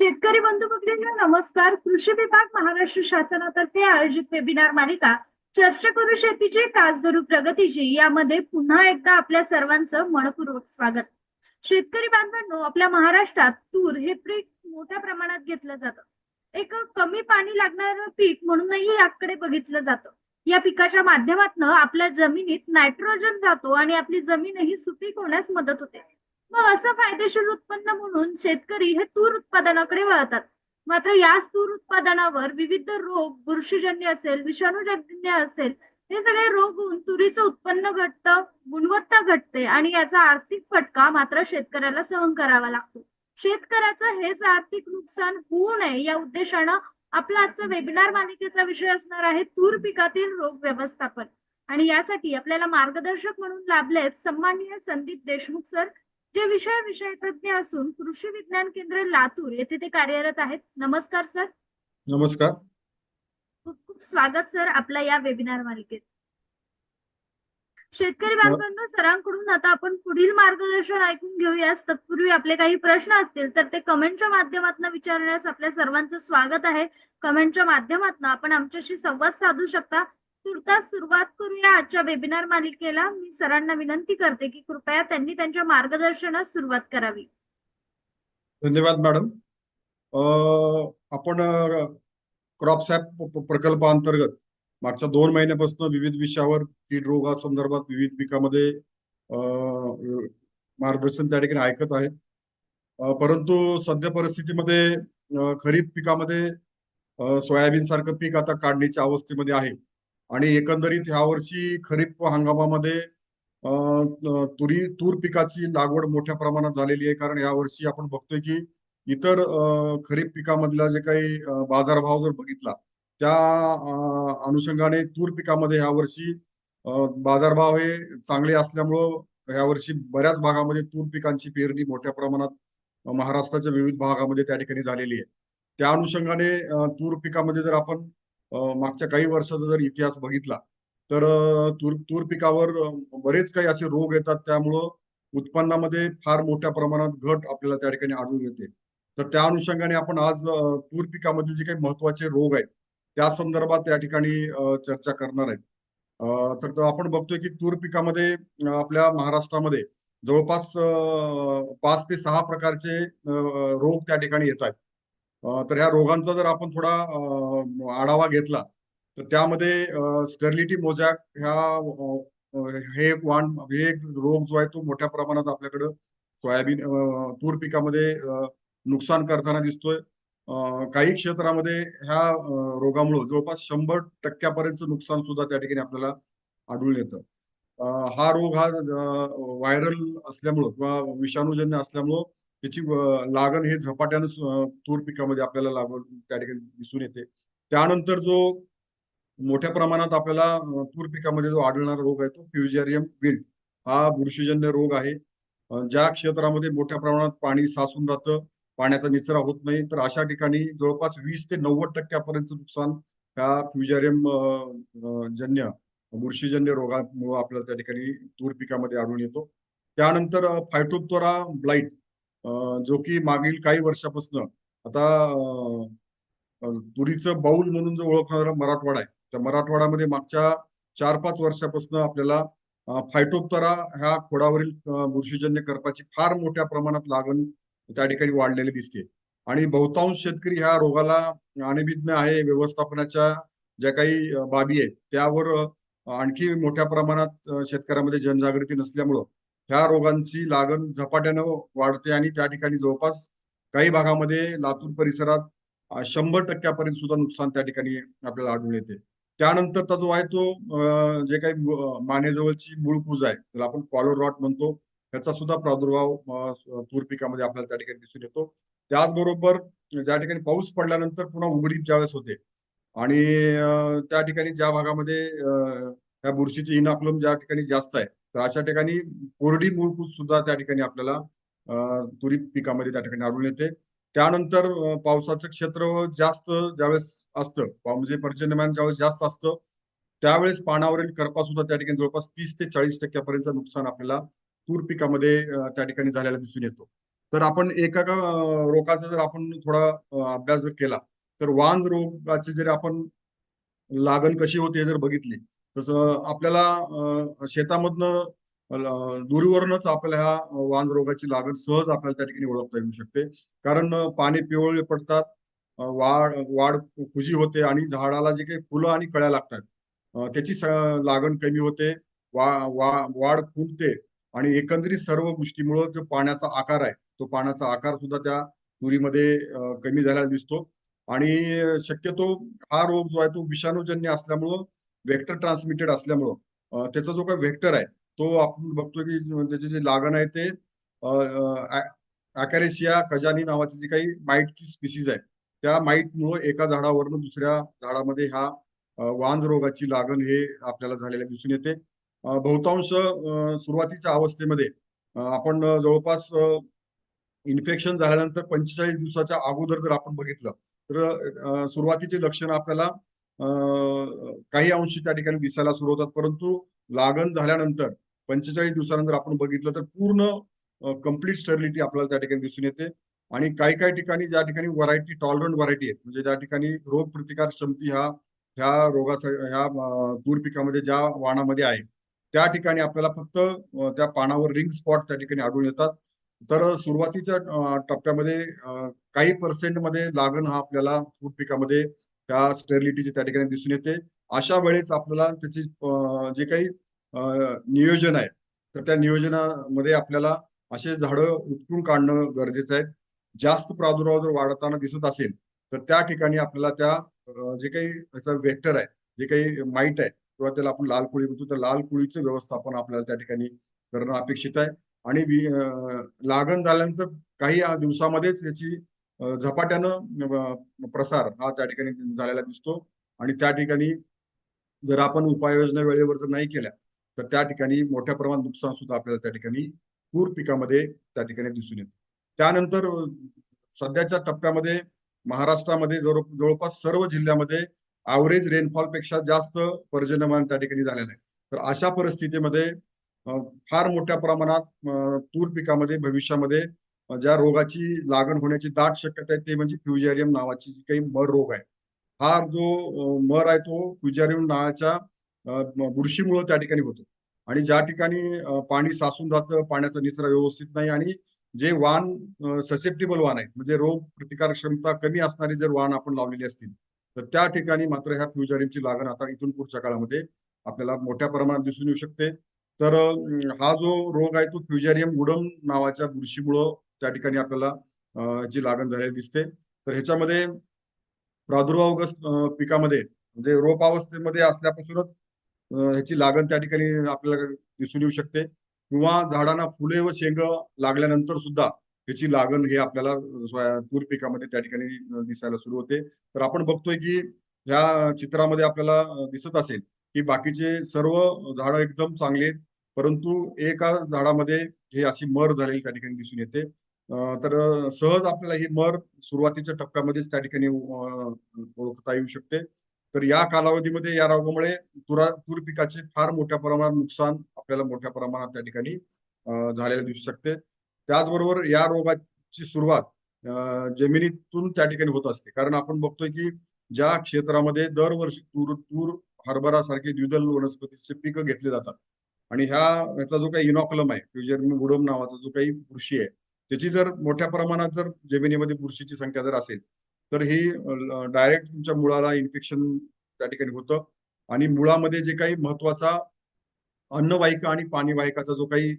शेतकरी बंधू भगिनींना नमस्कार. कृषी विभाग महाराष्ट्र शासनातर्फे आयोजित वेबिनार मालिका चर्चा करू शेतीची कास धरू प्रगतीची यामध्ये पुन्हा एकदा आपल्या सर्वांचं मनपूर्वक स्वागत. शेतकरी बांधवांनो आपल्या महाराष्ट्रात तूर हे पीक मोठ्या प्रमाणात घेतलं जातं. एक कमी पाणी लागणारं पीक म्हणूनही याकडे बघितलं जातं. या पिकाच्या माध्यमातून आपल्या जमिनीत नायट्रोजन जातो आणि आपली जमीनही सुपीक होण्यास मदत होते. मग असं फायदेशीर उत्पन्न म्हणून शेतकरी हे तूर उत्पादनाकडे वळतात. मात्र याच तूर उत्पादनावर विविध रोग बुरशीजन्य असेल विषाणूजन्य असेल हे सगळे रोग होऊन तुरीचं उत्पन्न घटतं गुणवत्ता घटते आणि याचा आर्थिक फटका मात्र शेतकऱ्याला सहन करावा लागतो. शेतकऱ्याचं हेच आर्थिक नुकसान होऊ नये या उद्देशानं आपला आजचा वेबिनार मालिकेचा विषय असणार आहे तूर पिकातील रोग व्यवस्थापन. आणि यासाठी आपल्याला मार्गदर्शक म्हणून लाभलेत सन्माननीय संदीप देशमुख सर जे विषय विषय तज्ञ असून कृषी विज्ञान केंद्र लातूर येथे ते कार्यरत आहेत. नमस्कार सर. नमस्कार. खूप खूप स्वागत सर आपल्या या वेबिनार मालिकेत. शेतकरी बांधवांनो सरांकडून आता आपण पुढील मार्गदर्शन ऐकून घेऊयास तत्पूर्वी आपले काही प्रश्न असतील तर ते कमेंटच्या माध्यमातून विचारण्यास आपल्या सर्वांचं स्वागत आहे. कमेंटच्या माध्यमातून आपण आमच्याशी संवाद साधू शकता. तुर्तास सुरुवात करूया. आजच्या वेबिनार मालिकेला मी सरांना विनंती करते की कृपया त्यांनी त्यांच्या मार्गदर्शनास सुरुवात करावी. धन्यवाद मॅडम आपण क्रॉप सॅप प्रकल्पाअंतर्गत मागच्या दोन महिन्यापासून विविध विषयावर कीड रोगासंदर्भात विविध पिकामध्ये मार्गदर्शन त्या ठिकाणी ऐकत आहे परंतु सध्या परिस्थितीमध्ये खरीप पिकामध्ये सोयाबीन सारखं पीक आता काढणीच्या अवस्थेमध्ये आहे. आणि एकंदरीत ह्या वर्षी खरीप हंगामामध्ये तुरी तूर पिकाची लागवड मोठ्या प्रमाणात झालेली आहे. कारण या वर्षी आपण बघतोय की इतर खरीप पिकामधला जे काही बाजारभाव जर बघितला त्या अनुषंगाने तूर पिकामध्ये ह्या वर्षी बाजारभाव हे चांगले असल्यामुळं ह्या वर्षी बऱ्याच भागामध्ये तूर पिकांची पेरणी मोठ्या प्रमाणात महाराष्ट्राच्या विविध भागामध्ये त्या ठिकाणी झालेली आहे. त्या अनुषंगाने तूर पिकामध्ये जर आपण मागच्या काही वर्षाचा जर इतिहास बघितला तर तूर तूर पिकावर बरेच काही असे रोग येतात त्यामुळं उत्पन्नामध्ये फार मोठ्या प्रमाणात घट आपल्याला त्या ठिकाणी आढळून येते. तर त्या अनुषंगाने आपण आज तूर पिकामधील जे काही महत्त्वाचे रोग आहेत त्या संदर्भात त्या ठिकाणी चर्चा करणार आहेत. तर आपण बघतोय की तूर पिकामध्ये आपल्या महाराष्ट्रामध्ये जवळपास पाच ते सहा प्रकारचे रोग त्या ठिकाणी येत आहेत. तर ह्या रोगांचा जर आपण थोडा आढावा घेतला तर त्यामध्ये स्टर्लिटी मोजॅक ह्या हे एक वाण हे एक रोग जो आहे तो मोठ्या प्रमाणात आपल्याकडं सोयाबीन तूर पिकामध्ये नुकसान करताना दिसतोय. काही क्षेत्रामध्ये ह्या रोगामुळे रोगामुळं जवळपास शंभर टक्क्यापर्यंत नुकसान सुद्धा त्या ठिकाणी आपल्याला आढळून येतं. हा रोग हा व्हायरल असल्यामुळं किंवा विषाणूजन्य असल्यामुळं त्याची लागण हे झपाट्यानं तूर पिकामध्ये आपल्याला लागवड त्या ठिकाणी दिसून येते. त्यानंतर जो मोठ्या प्रमाणात आपल्याला तूर पिकामध्ये जो आढळणारा रोग आहे तो फ्युजेरियम विल्ड हा बुरशीजन्य रोग आहे. ज्या क्षेत्रामध्ये मोठ्या प्रमाणात पाणी साचून जातं पाण्याचा निचरा होत नाही तर अशा ठिकाणी जवळपास वीस ते नव्वद टक्क्यापर्यंत नुकसान ह्या फ्युजेरियम जन्य बुरशीजन्य रोगामुळे आपल्याला त्या ठिकाणी तूर पिकामध्ये आढळून येतो. त्यानंतर फायटोप्तोरा ब्लाईट जो की मागील काही वर्षापासून आता तुरीचं बाऊल म्हणून जो ओळखणारा मराठवाडा आहे त्या मराठवाड्यामध्ये मागच्या चार पाच वर्षापासून आपल्याला फायटोप्तरा ह्या खोडावरील बुरशीजन्य करपाची फार मोठ्या प्रमाणात लागण त्या ठिकाणी वाढलेली दिसते. आणि बहुतांश शेतकरी ह्या रोगाला अनभिज्ञ आहे व्यवस्थापनाच्या ज्या काही बाबी आहेत त्यावर आणखी मोठ्या प्रमाणात शेतकऱ्यामध्ये जनजागृती नसल्यामुळं ह्या रोगांची लागण झपाट्यानं वाढते आणि त्या ठिकाणी जवळपास काही भागामध्ये लातूर परिसरात शंभर टक्क्यापर्यंत सुद्धा नुकसान त्या ठिकाणी आपल्याला आढळून येते. त्यानंतरचा जो आहे तो जे काही मानेजवळची मूळ कूज आहे त्याला आपण कॉलर रॉट म्हणतो त्याचा सुद्धा प्रादुर्भाव तूर पिकामध्ये आपल्याला त्या ठिकाणी दिसून येतो. त्याचबरोबर ज्या ठिकाणी पाऊस पडल्यानंतर पुन्हा उघडीप ज्यावेळेस होते आणि त्या ठिकाणी ज्या भागामध्ये अं, त्या बुरशीचे इनाक्लम ज्या ठिकाणी जास्त आहे तर अशा ठिकाणी कोरडी मूळपूत सुद्धा त्या ठिकाणी आपल्याला तुरी पिकामध्ये त्या ठिकाणी आढळून येते. त्यानंतर पावसाचं क्षेत्र जास्त ज्यावेळेस असतं म्हणजे पर्जन्यमान ज्यावेळेस जास्त असतं त्यावेळेस पानावरील करपा सुद्धा त्या ठिकाणी जवळपास तीस ते चाळीस टक्क्यापर्यंत नुकसान आपल्याला तूर पिकामध्ये त्या ठिकाणी झालेला दिसून येतो. तर आपण एका रोगाचा जर आपण थोडा अभ्यास जर केला तर वांज रोगाची जर आपण लागण कशी होते जर बघितली तसं आपल्याला शेतामधनं अं, दूरवरूनच आपल्याला ह्या वांज रोगाची लागण सहज आपल्याला त्या ठिकाणी ओळखता येऊ शकते. कारण पाणी पाने पिवळे पडतात वाढ वाढ खुजी होते आणि झाडाला जे काही फुलं आणि कळ्या लागतात त्याची लागण कमी होते वा वा वाढ फुलते आणि एकंदरीत सर्व गोष्टीमुळं जो पाण्याचा आकार आहे तो पाण्याचा आकार सुद्धा त्या तुरीमध्ये कमी झालेला दिसतो. आणि शक्यतो हा रोग जो आहे तो विषाणूजन्य असल्यामुळं व्हेक्टर ट्रान्समिटेड असल्यामुळं त्याचा जो काही वेक्टर आहे तो आपण बघतो की त्याचे जे लागण आहे ते अकॅरेशिया कजानी नावाची जी काही माईटची स्पिसीज आहे त्या माईटमुळं एका झाडावरनं दुसऱ्या झाडामध्ये ह्या वांज रोगाची लागण हे आपल्याला झालेले दिसून येते. बहुतांश सुरुवातीच्या अवस्थेमध्ये आपण जवळपास इन्फेक्शन झाल्यानंतर पंचेचाळीस दिवसाच्या अगोदर जर आपण बघितलं तर सुरुवातीचे लक्षण आपल्याला काही अंश त्या ठिकाणी दिसायला सुरू होतात. परंतु लागण झाल्यानंतर पंचेचाळीस दिवसानंतर आपण बघितलं तर पूर्ण कंप्लीट स्टर्लिटी आपल्याला त्या ठिकाणी दिसून येते. आणि काही काही ठिकाणी ज्या ठिकाणी व्हरायटी टॉलरंट व्हरायटी आहेत म्हणजे ज्या ठिकाणी रोग प्रतिकार क्षमती ह्या ह्या रोगासाठी ह्या दूर पिकामध्ये ज्या वाणामध्ये आहे त्या ठिकाणी आपल्याला फक्त त्या पानावर रिंग स्पॉट त्या ठिकाणी आढळून येतात. तर सुरुवातीच्या टप्प्यामध्ये काही पर्सेंटमध्ये लागण हा आपल्याला तूर पिकामध्ये त्या स्टेरिलिटीची त्या ठिकाणी दिसून येते? अशा वेळेस आपल्याला त्याची जे काही नियोजन आहे तर त्या नियोजनामध्ये आपल्याला असे झाडं उपटून काढणं गरजेचं आहे. जास्त प्रादुर्भाव जर वाढताना दिसत असेल तर त्या ठिकाणी आपल्याला त्या जे काही त्याचा वेक्टर आहे जे काही माईट आहे किंवा त्याला आपण लाल कुळी म्हणतो त्या लाल कुळीचं व्यवस्थापन आपल्याला त्या ठिकाणी करणं अपेक्षित आहे. आणि लागण झाल्यानंतर काही दिवसामध्येच याची झपाट्यानं प्रसार हा त्या ठिकाणी झालेला दिसतो. आणि त्या ठिकाणी जर आपण उपाययोजना वेळेवर जर नाही केल्या तर त्या ठिकाणी मोठ्या प्रमाणात नुकसान सुद्धा आपल्याला त्या ठिकाणी पूर पिकामध्ये त्या ठिकाणी दिसून येतं. त्यानंतर सध्याच्या टप्प्यामध्ये महाराष्ट्रामध्ये जवळ जवळपास सर्व जिल्ह्यामध्ये ॲव्हरेज रेनफॉलपेक्षा जास्त पर्जन्यमान त्या ठिकाणी झालेलं आहे. तर अशा परिस्थितीमध्ये फार मोठ्या प्रमाणात तूर पिकामध्ये भविष्यामध्ये ज्या रोगाची लागण होण्याची दाट शक्यता आहे ते म्हणजे फ्युजेरियम नावाची जी काही मर रोग आहे. हा जो मर आहे तो फ्युजेरियम नावाच्या बुरशीमुळे त्या ठिकाणी होतो. आणि ज्या ठिकाणी पाणी साचून जातं पाण्याचा निचरा व्यवस्थित नाही आणि जे वाण ससेप्टेबल वाण आहेत म्हणजे रोग प्रतिकार क्षमता कमी असणारी जर वाण आपण लावलेली असतील तर त्या ठिकाणी मात्र ह्या फ्युजेरियमची लागण आता इथून पुढच्या काळामध्ये आपल्याला मोठ्या प्रमाणात दिसून येऊ शकते. तर हा जो रोग आहे तो फ्युजेरियम गुडम नावाच्या बुरशीमुळं त्या ठिकाणी आपल्याला जी लागण झालेली दिसते. तर ह्याच्यामध्ये प्रादुर्भावग्रस्त पिकामध्ये म्हणजे रोप अवस्थेमध्ये असल्यापासूनच ह्याची लागण त्या ठिकाणी आपल्याला दिसून येऊ शकते. किंवा झाडांना फुले व शेंग लागल्यानंतर सुद्धा ह्याची लागण हे आपल्याला तूर पिकामध्ये त्या ठिकाणी दिसायला सुरू होते. तर आपण बघतोय की ह्या चित्रामध्ये आपल्याला दिसत असेल की बाकीचे सर्व झाडं एकदम चांगले आहेत. परंतु एका झाडामध्ये हे अशी मर झालेली त्या ठिकाणी दिसून येते. तर सहज आपल्याला ही मर सुरुवातीच्या टप्प्यामध्येच त्या ठिकाणी ओळखता येऊ शकते. तर या कालावधीमध्ये या रोगामुळे तुरा तूर पिकाचे फार मोठ्या प्रमाणात नुकसान आपल्याला मोठ्या प्रमाणात त्या ठिकाणी झालेले झालेलं दिसू शकते. त्याचबरोबर या रोगाची सुरुवात जमिनीतून त्या ठिकाणी होत असते. कारण आपण बघतोय की ज्या क्षेत्रामध्ये दरवर्षी तूर तूर हरभरा सारखे द्विदल वनस्पतीचे पिकं घेतले जातात. आणि ह्या याचा जो काही इनॉक्लम आहे फ्युजर गुडम नावाचा जो काही कृषी आहे त्याची जर मोठ्या प्रमाणात जर जमिनीमध्ये बुरशीची संख्या जर असेल तर हे डायरेक्ट तुमच्या मुळाला इन्फेक्शन त्या ठिकाणी होतं. आणि मुळामध्ये जे काही महत्त्वाचा अन्नवाहिका आणि पाणीवाहिकाचा जो काही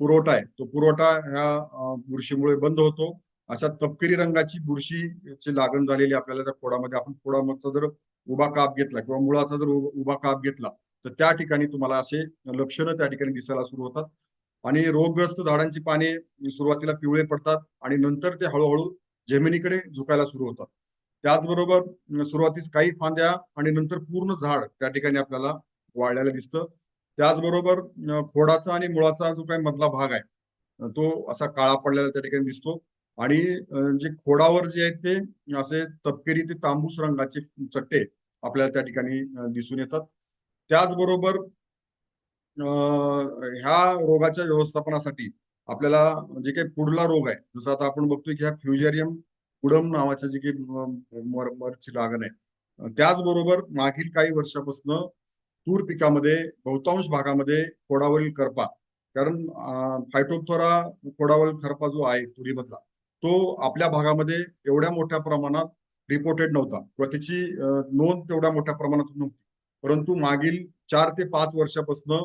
पुरवठा आहे तो पुरवठा ह्या बुरशीमुळे बंद होतो. अशा तपकिरी रंगाची बुरशीची लागण झालेली आपल्याला त्या खोडामध्ये आपण खोडामधचा जर उभा काप घेतला किंवा मुळाचा जर उभा काप घेतला तर त्या ठिकाणी तुम्हाला असे लक्षणं त्या ठिकाणी दिसायला सुरू होतात. आणि रोगग्रस्त झाडांची पाने सुरुवातीला पिवळे पडतात आणि नंतर ते हळूहळू जमिनीकडे झुकायला सुरू होतात. त्याचबरोबर सुरुवातीस काही फांद्या आणि नंतर पूर्ण झाड त्या ठिकाणी आपल्याला वाळलेलं दिसतं. त्याचबरोबर खोडाचा आणि मुळाचा जो काही मधला भाग आहे तो असा काळा पडलेला त्या ठिकाणी दिसतो. आणि जे खोडावर जे आहेत ते असे तपकिरी ते तांबूस रंगाचे चट्टे आपल्याला त्या ठिकाणी दिसून येतात. त्याचबरोबर ह्या रोगाच्या व्यवस्थापनासाठी आपल्याला जे काही पुढला रोग आहे जसं आता आपण बघतोय की ह्या फ्युजेरियम उडम नावाच्या जे काही मरची लागण आहे त्याचबरोबर मागील काही वर्षापासून तूर पिकामध्ये बहुतांश भागामध्ये कोडावरील करपा कारण फायटोथोरा कोडावरील खरपा जो आहे तुरीमधला तो आपल्या भागामध्ये एवढ्या मोठ्या प्रमाणात रिपोर्टेड नव्हता किंवा त्याची नोंद तेवढ्या मोठ्या प्रमाणात नव्हती. परंतु मागील चार ते पाच वर्षापासून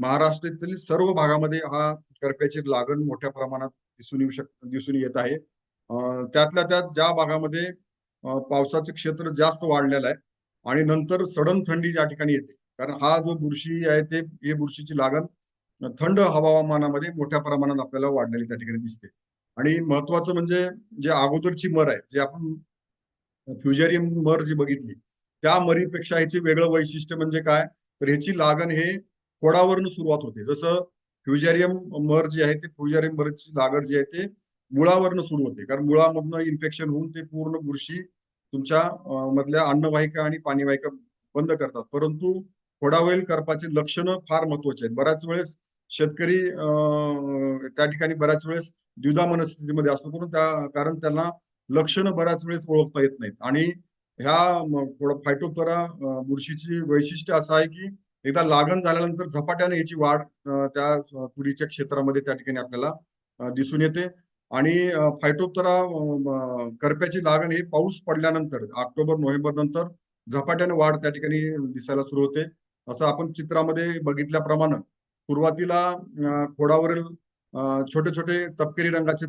महाराष्ट्रातील सर्व भागामध्ये हा करप्याची लागण मोठ्या प्रमाणात दिसून येऊ शक दिसून येत आहे. त्यातल्या त्यात ज्या भागामध्ये अं, पावसाचं क्षेत्र जास्त वाढलेलं आहे आणि नंतर सडन थंडी ज्या ठिकाणी येते. कारण हा जो बुरशी आहे ते हे बुरशीची लागण थंड हवामानामध्ये मोठ्या प्रमाणात आपल्याला वाढलेली त्या ठिकाणी दिसते. आणि महत्वाचं म्हणजे जे अगोदरची मर आहे जे आपण फ्युजेरियम मर जी बघितली त्या मरीपेक्षा ह्याचे वेगळं वैशिष्ट्य म्हणजे काय? तर ह्याची लागण हे खोडावरून सुरुवात होते. जसं फ्युजेरियम मर जे आहे ते फ्युजेरियम मरची लागण जी आहे ते मुळावरनं सुरू होते. कारण मुळामधनं इन्फेक्शन होऊन ते पूर्ण बुरशी तुमच्या मधल्या अन्नवाहिका आणि पाणीवाहिका बंद करतात. परंतु खोडावरील करपाचे लक्षणं फार महत्त्वाचे आहेत. बऱ्याच वेळेस शेतकरी त्या ठिकाणी बऱ्याच वेळेस द्विधा मनस्थितीमध्ये असतो. करून त्या कारण त्यांना लक्षणं बऱ्याच वेळेस ओळखता येत नाहीत. आणि ह्या फायटोपरा बुरशीची वैशिष्ट्य असं आहे की एकदा लागण झाल्यानंतर झपाट्याने याची वाढ त्या तुरीच्या क्षेत्रामध्ये त्या ठिकाणी आपल्याला दिसून येते. आणि फायटोप्तरा करप्याची लागण हे पाऊस पडल्यानंतर ऑक्टोबर नोव्हेंबर नंतर झपाट्याने वाढ त्या ठिकाणी दिसायला सुरू होते. असं आपण चित्रामध्ये बघितल्याप्रमाणे सुरुवातीला खोडावरील छोटे छोटे तपकिरी रंगाचे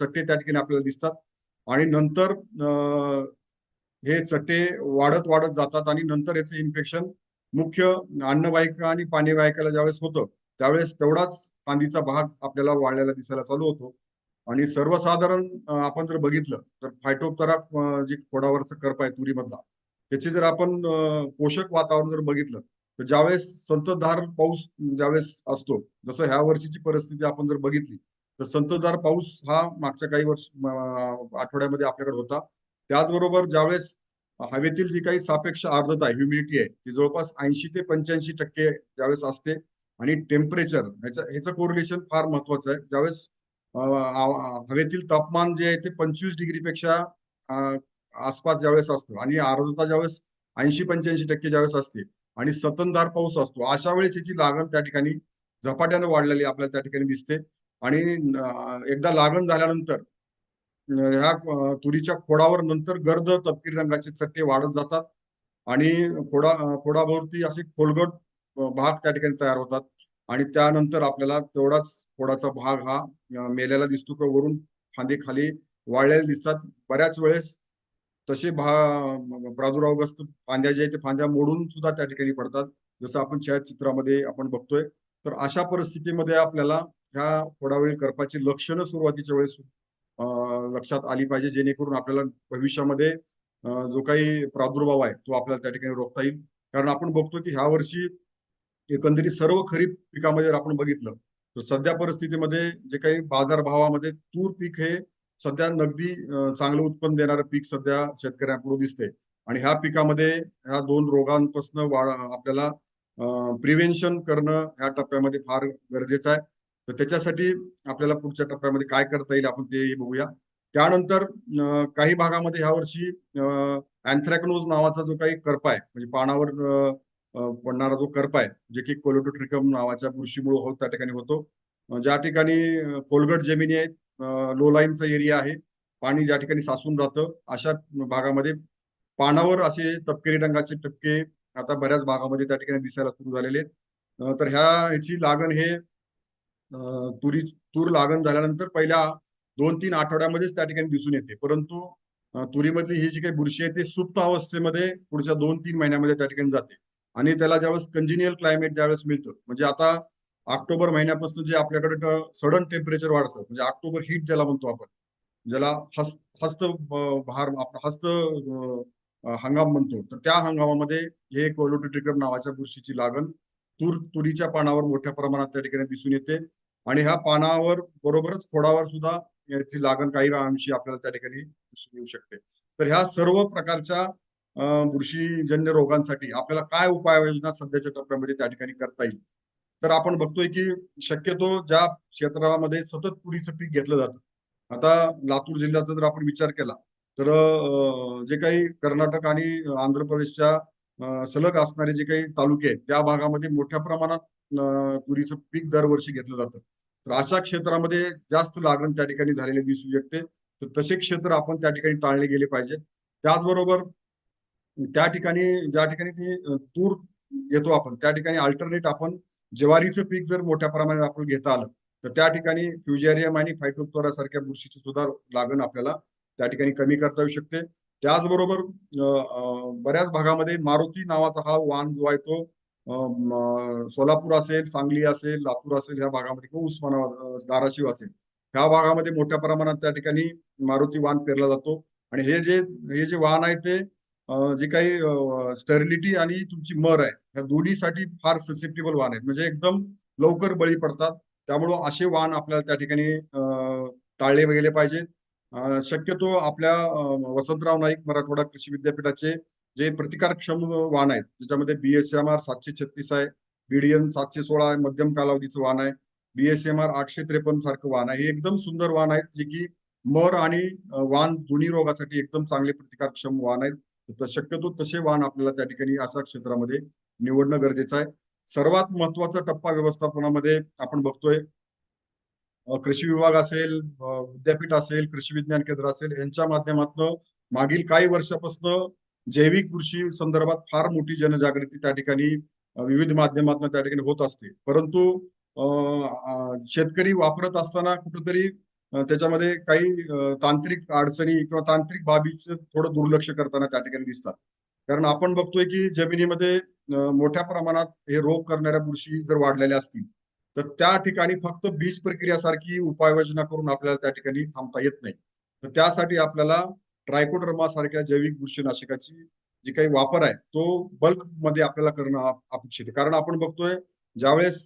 चट्टे त्या ठिकाणी आपल्याला दिसतात. आणि नंतर हे चट्टे वाढत वाढत जातात आणि नंतर याचे इन्फेक्शन मुख्य अन्नवाहिका आणि पाणीवाहिकेला ज्यावेळेस होतं त्यावेळेस तेवढाच फांदीचा भाग आपल्याला वाढलेला दिसायला चालू होतो. आणि सर्वसाधारण आपण जर बघितलं तर फायटोपतरा जे खोडावरचं करप आहे तुरीमधला त्याचे जर आपण पोषक वातावरण जर बघितलं तर ज्यावेळेस संततधार पाऊस ज्यावेळेस असतो जसं ह्या वर्षीची परिस्थिती आपण जर बघितली तर संततधार पाऊस हा मागच्या काही वर्ष आठवड्यामध्ये आपल्याकडे होता. त्याचबरोबर ज्यावेळेस हवेतील जी काही सापेक्ष आर्द्रता आहे ह्युमिडिटी आहे ती जवळपास ऐंशी ते पंच्याऐंशी टक्के ज्यावेळेस असते. आणि टेम्परेचर ह्याचं ह्याचं कोरिलेशन फार महत्वाचं आहे. ज्यावेळेस हवेतील तापमान जे आहे ते पंचवीस डिग्रीपेक्षा आसपास ज्यावेळेस असतं. आणि आर्द्रता ज्यावेळेस ऐंशी पंच्याऐंशी टक्के ज्यावेळेस असते आणि सतनधार पाऊस असतो अशा वेळेस याची लागण त्या ठिकाणी झपाट्याने वाढलेली आपल्याला त्या ठिकाणी दिसते. आणि एकदा लागण झाल्यानंतर ह्या तुरीच्या खोडावर नंतर गर्द तपकिरी रंगाचे चट्टे वाढत जातात. आणि खोडा खोडाभोवती असे खोलगट भाग त्या ठिकाणी तयार होतात. आणि त्यानंतर आपल्याला तेवढाच खोडाचा भाग हा मेलेला दिसतो किंवा वरून फांदे खाली वाळलेले दिसतात. बऱ्याच वेळेस तसे भा प्रादुर्भावग्रस्त फांद्या जे आहेत ते फांद्या मोडून सुद्धा त्या ठिकाणी पडतात. जसं आपण छायाचित्रामध्ये आपण बघतोय तर अशा परिस्थितीमध्ये आपल्याला ह्या खोडावरील करपाची लक्षणं सुरुवातीच्या वेळेस लक्षात आली पाहिजे जेणेकरून आपल्याला भविष्यामध्ये जो काही प्रादुर्भाव आहे तो आपल्याला त्या ठिकाणी रोखता येईल. कारण आपण बघतो की ह्या वर्षी एकंदरीत सर्व खरीप पिकामध्ये जर आपण बघितलं तर सध्या परिस्थितीमध्ये जे काही बाजारभावामध्ये तूर पीक हे सध्या नगदी चांगलं उत्पन्न देणारं पीक सध्या शेतकऱ्यांपुढे दिसते आणि ह्या पिकामध्ये ह्या दोन रोगांपासून वाढ आपल्याला प्रिव्हेन्शन करणं ह्या टप्प्यामध्ये फार गरजेचं आहे. तर त्याच्यासाठी आपल्याला पुढच्या टप्प्यामध्ये काय करता येईल आपण ते बघूया. त्यानंतर काही भागामध्ये ह्या वर्षी अँथ्रॅकनोज नावाचा जो काही कर्प आहे म्हणजे पानावर पडणारा जो कर्प आहे जे की कोलोटोट्रिकम नावाच्या बुरशीमुळे होत त्या ठिकाणी होतो. ज्या ठिकाणी कोलगट खोलगट जमिनी आहेत लो लाईनचा एरिया आहे पाणी ज्या ठिकाणी साचून राहतं अशा भागामध्ये पानावर असे तपकिरी रंगाचे टपके आता बऱ्याच भागामध्ये त्या ठिकाणी दिसायला सुरू झालेले आहेत. तर ह्या ह्याची लागण हे तुरी तूर लागण झाल्यानंतर पहिल्या दोन तीन आठवड्यामध्येच त्या ठिकाणी दिसून येते. परंतु तुरीमधली ही जी काही बुरशी आहे ती सुप्त अवस्थेमध्ये पुढच्या दोन तीन महिन्यामध्ये त्या ठिकाणी जाते. आणि त्याला ज्यावेळेस कंजिनियल क्लायमेट ज्यावेळेस मिळतं म्हणजे आता ऑक्टोबर महिन्यापासून जे आपल्याकडे सडन टेम्परेचर वाढतं म्हणजे ऑक्टोबर हीट ज्याला म्हणतो आपण ज्याला हस्त हस्त भार हस्त हंगाम म्हणतो. तर त्या हंगामामध्ये हे कोलोटिट्रिकम नावाच्या बुरशीची लागण तूर तुरीच्या पानावर मोठ्या प्रमाणात त्या ठिकाणी दिसून येते. आणि ह्या पानावर बरोबरच खोडावर सुद्धा याची लागण काही अंशी आपल्याला त्या ठिकाणी दिसून येऊ शकते. तर ह्या सर्व प्रकारच्या बुरशीजन्य रोगांसाठी आपल्याला काय उपाययोजना सध्याच्या टप्प्यामध्ये त्या ठिकाणी करता येईल? तर आपण बघतोय की शक्यतो ज्या क्षेत्रामध्ये सतत तुरीचं पीक घेतलं जातं. आता लातूर जिल्ह्याचा जर आपण विचार केला तर जे काही कर्नाटक आणि आंध्र प्रदेशच्या सलग असणारे जे काही तालुके आहेत त्या भागामध्ये मोठ्या प्रमाणात तुरीचं पीक दरवर्षी घेतलं जातं. तर अशा क्षेत्रामध्ये जास्त लागण त्या ठिकाणी झालेली दिसू शकते तर तसे क्षेत्र आपण त्या ठिकाणी टाळले गेले पाहिजे. त्याचबरोबर त्या ठिकाणी ज्या ठिकाणी ती तूर घेतो आपण त्या ठिकाणी अल्टरनेट आपण ज्वारीचं पीक जर मोठ्या प्रमाणात आपण घेता आलं तर त्या ठिकाणी फ्युजेरियम आणि फायटोप्तोरा सारख्या बुरशीची सुद्धा लागण आपल्याला त्या ठिकाणी कमी करता येऊ शकते. त्याचबरोबर बऱ्याच भागामध्ये मारुती नावाचा हा वाहन जो आहे तो सोलापूर असेल सांगली असेल लातूर असेल ह्या भागामध्ये किंवा उस्मानाबाद धाराशिव असेल ह्या भागामध्ये मोठ्या प्रमाणात त्या ठिकाणी मारुती वाहन पेरला जातो. आणि हे जे हे जे वाहन आहे ते जे काही स्टरिलिटी आणि तुमची मर आहे ह्या दोन्हीसाठी फार ससेप्टेबल वाहन आहेत. म्हणजे एकदम लवकर बळी पडतात. त्यामुळं असे वाहन आपल्याला त्या ठिकाणी टाळले गेले पाहिजेत. शक्यतो आपल्या वसंतराव नाईक मराठवाडा कृषी विद्यापीठाचे जे प्रतिकारक्षम वाहन आहेत त्याच्यामध्ये बीएसएमआर सातशे छत्तीस आहे बीडीएन सातशे सोळा मध्यम कालावधीचं वाहन आहे बीएसएमआर आठशे त्रेपन्न सारखं वाहन आहे हे एकदम सुंदर वाहन आहेत जे की मर आणि वाहन वाण दोन्ही रोगासाठी एकदम चांगले प्रतिकारक्षम वाहन आहेत. शक्यतो तसे वाहन आपल्याला त्या ठिकाणी अशा क्षेत्रामध्ये निवडणं गरजेचं आहे. सर्वात महत्त्वाचा टप्पा व्यवस्थापनामध्ये आपण बघतोय कृषी विभाग असेल विद्यापीठ असेल कृषी विज्ञान केंद्र असेल यांच्या माध्यमातून मागील काही वर्षापासून जैविक कृषी संदर्भात फार मोठी जनजागृती त्या ठिकाणी विविध माध्यमातून त्या ठिकाणी होत असते. परंतु शेतकरी वापरत असताना कुठंतरी त्याच्यामध्ये काही तांत्रिक अडचणी किंवा तांत्रिक बाबीचं थोडं दुर्लक्ष करताना त्या ठिकाणी दिसतात. कारण आपण बघतोय की जमिनीमध्ये मोठ्या प्रमाणात हे रोग करणाऱ्या बुरशी जर वाढलेल्या असतील तर त्या ठिकाणी फक्त बीज प्रक्रियासारखी उपाययोजना करून आपल्याला त्या ठिकाणी थांबता येत नाही. तर त्यासाठी आपल्याला ट्रायकोडर्मा सारख्या जैविक बुरशीनाशकाची जी काही वापर आहे तो बल्कमध्ये आपल्याला करणं अपेक्षित आहे. कारण आपण बघतोय ज्यावेळेस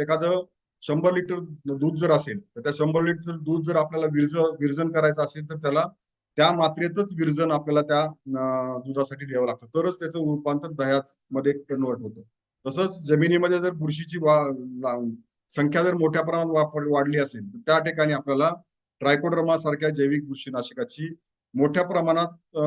एखादं शंभर लिटर दूध जर असेल तर त्या शंभर लिटर दूध जर आपल्याला विरज विरजन करायचं असेल तर त्याला त्या मात्रेतच विरजन आपल्याला त्या दुधासाठी द्यावं लागतं. तरच त्याचं रूपांतर दह्याच मध्ये कन्वर्ट होतं. तसंच जमिनीमध्ये जर बुरशीची वा संख्या जर मोठ्या प्रमाणात वाढली असेल तर त्या ठिकाणी आपल्याला ट्रायकोड्रमा सारख्या जैविक बुरशीनाशकाची मोठ्या प्रमाणात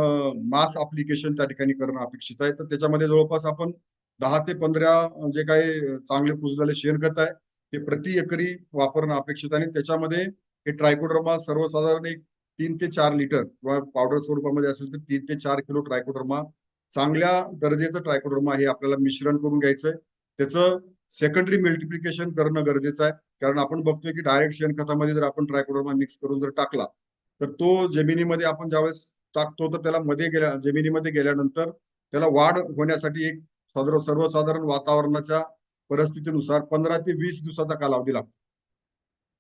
मास अप्लिकेशन त्या ठिकाणी करणं अपेक्षित आहे. तर त्याच्यामध्ये जवळपास आपण दहा ते पंधरा जे काही चांगले कुजलेले शेणखत आहे ते प्रति एकरी वापरणं अपेक्षित आहे. आणि त्याच्यामध्ये हे ट्रायकोड्रमा सर्वसाधारण एक तीन ते चार लिटर किंवा पावडर स्वरूपामध्ये असेल तर तीन ते चार किलो ट्रायकोड्रमा चांगल्या दर्जाचं ट्रायकोड्रमा हे आपल्याला मिश्रण करून घ्यायचंय. त्याचं सेकंडरी मल्टिप्लिकेशन करणं गरजेचं आहे. कारण आपण बघतोय की डायरेक्ट शेणखतामध्ये जर आपण ट्रायकोडर्मा मिक्स करून जर टाकला तर तो जमिनीमध्ये आपण ज्यावेळेस टाकतो तर त्याला मध्ये गेल्या जमिनीमध्ये गेल्यानंतर त्याला वाढ होण्यासाठी एक साधारण सर्वसाधारण वातावरणाच्या परिस्थितीनुसार पंधरा ते वीस दिवसाचा कालावधी लागतो.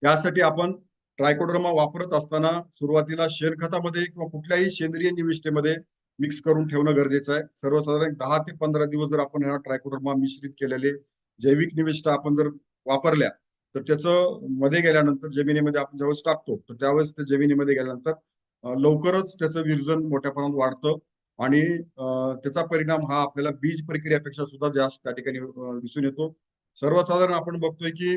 त्यासाठी आपण ट्रायकोडर्मा वापरत असताना सुरुवातीला शेणखतामध्ये किंवा कुठल्याही सेंद्रिय निविष्ठेमध्ये मिक्स करून ठेवणं गरजेचं आहे. सर्वसाधारण दहा ते पंधरा दिवस जर आपण ह्या ट्रायकोडर्मा मिश्रित केलेले जैविक निविष्ठा आपण जर वापरल्या तर त्याचं मध्ये गेल्यानंतर जमिनीमध्ये आपण ज्यावेळेस टाकतो तर त्यावेळेस ते जमिनीमध्ये गेल्यानंतर लवकरच त्याचं विरजन मोठ्या प्रमाणात वाढतं आणि त्याचा परिणाम हा आपल्याला बीज प्रक्रियापेक्षा सुद्धा जास्त त्या ठिकाणी दिसून येतो. सर्वसाधारण आपण बघतोय की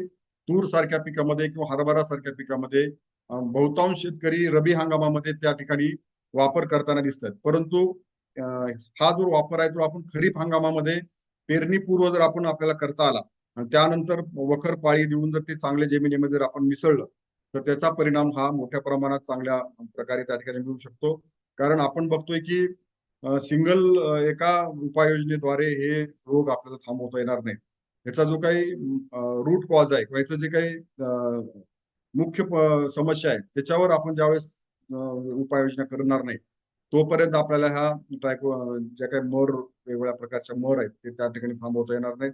तूर सारख्या पिकामध्ये किंवा हरभरा सारख्या पिकामध्ये बहुतांश शेतकरी रबी हंगामामध्ये त्या ठिकाणी वापर करताना दिसतात. परंतु हा जो वापर आहे तो आपण खरीप हंगामामध्ये पेरणीपूर्व जर आपण आपल्याला करता आला आणि त्यानंतर वखर पाळी देऊन जर ते चांगल्या जमिनीमध्ये जर आपण मिसळलं तर त्याचा परिणाम हा मोठ्या प्रमाणात चांगल्या प्रकारे त्या ठिकाणी मिळू शकतो. कारण आपण बघतोय की सिंगल एका उपाययोजनेद्वारे हे रोग आपल्याला थांबवता येणार नाही. याचा जो काही रूट कॉज आहे किंवा याचं जे काही मुख्य समस्या आहे त्याच्यावर आपण ज्यावेळेस उपाययोजना करणार नाही तोपर्यंत आपल्याला ह्या ट्रायको ज्या काही मर वेगवेगळ्या प्रकारच्या मर आहेत ते त्या ठिकाणी थांबवता येणार नाहीत.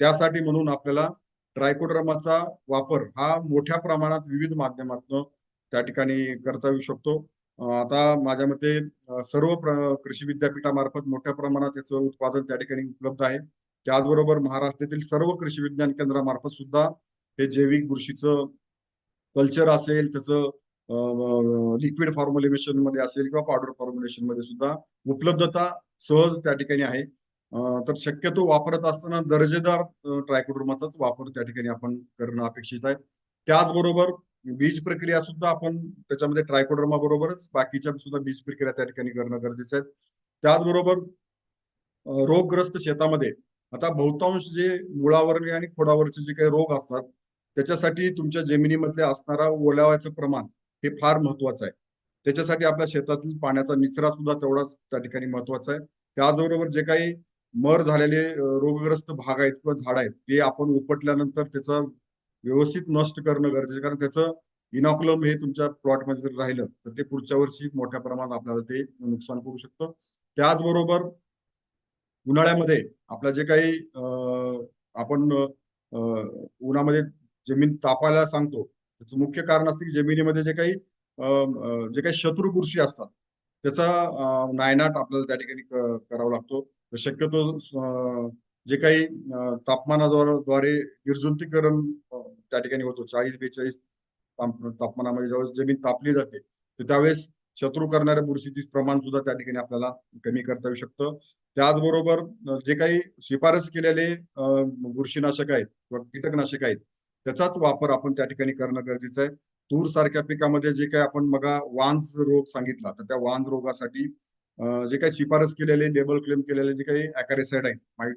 त्यासाठी म्हणून आपल्याला ट्रायकोड्रमाचा वापर हा मोठ्या प्रमाणात विविध माध्यमातून त्या ठिकाणी करता येऊ शकतो. आता माझ्या मते सर्व कृषी विद्यापीठामार्फत मोठ्या प्रमाणात याचं उत्पादन त्या ठिकाणी उपलब्ध आहे. त्याचबरोबर महाराष्ट्रातील सर्व कृषी विज्ञान केंद्रामार्फत सुद्धा हे जैविक बुरशीचं कल्चर असेल त्याचं लिक्विड फॉर्म्युलेशनमध्ये असेल किंवा पावडर फॉर्म्युलेशनमध्ये सुद्धा उपलब्धता सहज त्या ठिकाणी आहे. तर शक्यतो वापरत असताना दर्जेदार ट्रायकोडर्माचाच वापर त्या ठिकाणी आपण करणं अपेक्षित आहे. त्याचबरोबर बीज प्रक्रिया सुद्धा आपण त्याच्यामध्ये ट्रायकोड्रोमा बरोबरच बाकीच्या सुद्धा बीज प्रक्रिया त्या ठिकाणी करणं गरजेचं आहे. त्याचबरोबर रोगग्रस्त शेतामध्ये आता बहुतांश जे मुळावर आणि खोडावरचे जे काही रोग असतात त्याच्यासाठी तुमच्या जमिनीमधले असणारा ओलाव्याचं प्रमाण हे फार महत्वाचं आहे. त्याच्यासाठी आपल्या शेतातील पाण्याचा निचरा सुद्धा तेवढाच त्या ठिकाणी महत्त्वाचा आहे. त्याचबरोबर जे काही मर झालेले रोगग्रस्त भाग आहेत किंवा झाड आहेत ते आपण उपटल्यानंतर त्याचं व्यवस्थित नष्ट करणं गरजेचं कारण त्याचं इनॉक्लम हे तुमच्या प्लॉटमध्ये जर राहिलं तर ते पुढच्या वर्षी मोठ्या प्रमाणात आपल्याला ते नुकसान करू शकतं. त्याचबरोबर उन्हाळ्यामध्ये आपलं जे काही आपण उन्हामध्ये जमीन तापायला सांगतो त्याचं मुख्य कारण असते की जमिनीमध्ये जे काही जे काही शत्रू बुरशी असतात त्याचा नायनाट आपल्याला त्या ठिकाणी करावा लागतो. शक्यतो जे काही तापमानाद्वारे द्वारे निर्जंतुकीकरण त्या ठिकाणी होतो. चाळीस बेचाळीस तापमानामध्ये ज्यावेळेस जमीन तापली जाते तर त्यावेळेस शत्रू करणाऱ्या बुरशीचे प्रमाण सुद्धा त्या ठिकाणी आपल्याला कमी करता येऊ शकतं. त्याचबरोबर जे काही शिफारस केलेले बुरशीनाशक आहेत किंवा कीटकनाशक आहेत त्याचाच वापर आपण त्या ठिकाणी करणं गरजेचं आहे. तूर सारख्या पिकामध्ये जे काही आपण मग वांज रोग सांगितला तर त्या वांज रोगासाठी जे काही शिफारस केलेले लेबल क्लेम केलेले जे काही अॅकॅरेसाइड आहेत माईट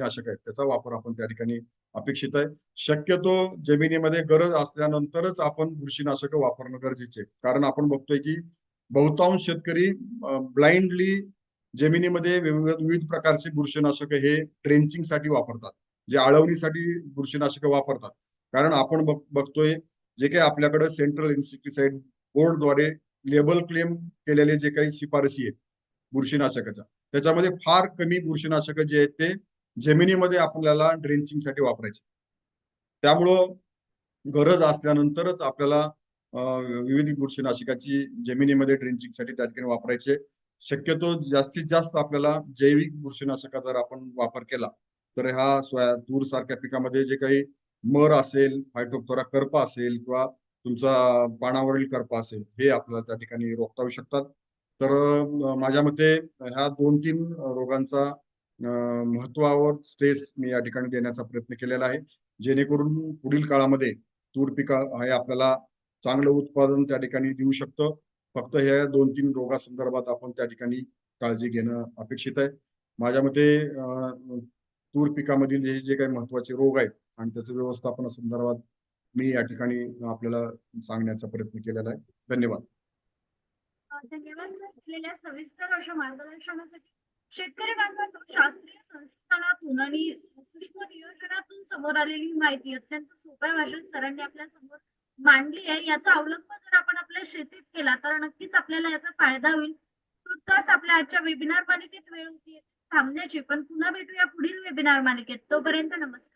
नाशक आहेत त्याचा वापर आपण त्या ठिकाणी अपेक्षित आहे. शक्यतो जमिनीमध्ये गरज असल्यानंतरच आपण बुरशीनाशक वापरणं गरजेचे कारण आपण बघतोय की बहुतांश शेतकरी ब्लाइंडली जमिनीमध्ये विविध विविध प्रकारचे बुरशीनाशक हे ट्रेंचिंगसाठी वापरतात. जे आळवणीसाठी बुरशीनाशक वापरतात. कारण आपण बघतोय जे काही आपल्याकडे सेंट्रल इन्सेक्टिसाइड बोर्डद्वारे लेबल क्लेम केलेले जे काही शिफारसी आहेत बुरशीनाशकाच्या. त्याच्यामध्ये फार कमी बुरशीनाशक जे आहेत ते जमिनीमध्ये आपल्याला ड्रेंचिंगसाठी वापरायचे. त्यामुळं गरज असल्यानंतरच आपल्याला विविध बुरशीनाशकाची जमिनीमध्ये ड्रेंचिंगसाठी त्या ठिकाणी वापरायचे. शक्यतो जास्तीत जास्त आपल्याला जैविक बुरशीनाशकाचा जर आपण वापर केला तर ह्या सोया तूर सारख्या पिकामध्ये जे काही मर असेल फायटोप्थोरा करपा असेल किंवा तुमचा पानावरील करपा असेल हे आपल्याला त्या ठिकाणी रोखता येऊ शकतात. तर माझ्या मते ह्या दोन तीन रोगांचा महत्वावर स्ट्रेस मी या ठिकाणी देण्याचा प्रयत्न केलेला आहे. जेणेकरून पुढील काळामध्ये तूर पिका हे आपल्याला चांगलं उत्पादन त्या ठिकाणी देऊ शकतं. फक्त ह्या दोन तीन रोगासंदर्भात आपण त्या ठिकाणी काळजी घेणं अपेक्षित आहे. माझ्या मते तूर पिकामधील हे जे काही महत्त्वाचे रोग आहेत आणि त्याचं व्यवस्थापनासंदर्भात मी या ठिकाणी आपल्याला सांगण्याचा प्रयत्न केलेला आहे. धन्यवाद. धन्यवाद सर. सविस्तर अशा मार्गदर्शनासाठी शेतकरी बांधवांनो शास्त्रीय संशोधनातून आणि सूक्ष्म नियोजनातून समोर आलेली माहिती अत्यंत सोप्या भाषेत सरांनी आपल्यासमोर मांडली आहे. याचा अवलंब जर आपण आपल्या शेतीत केला तर नक्कीच आपल्याला याचा फायदा होईल. तुर्तास आपल्या आजच्या वेबिनार मालिकेत वेळ होती थांबण्याची पण पुन्हा भेटूया पुढील वेबिनार मालिकेत. तोपर्यंत नमस्कार.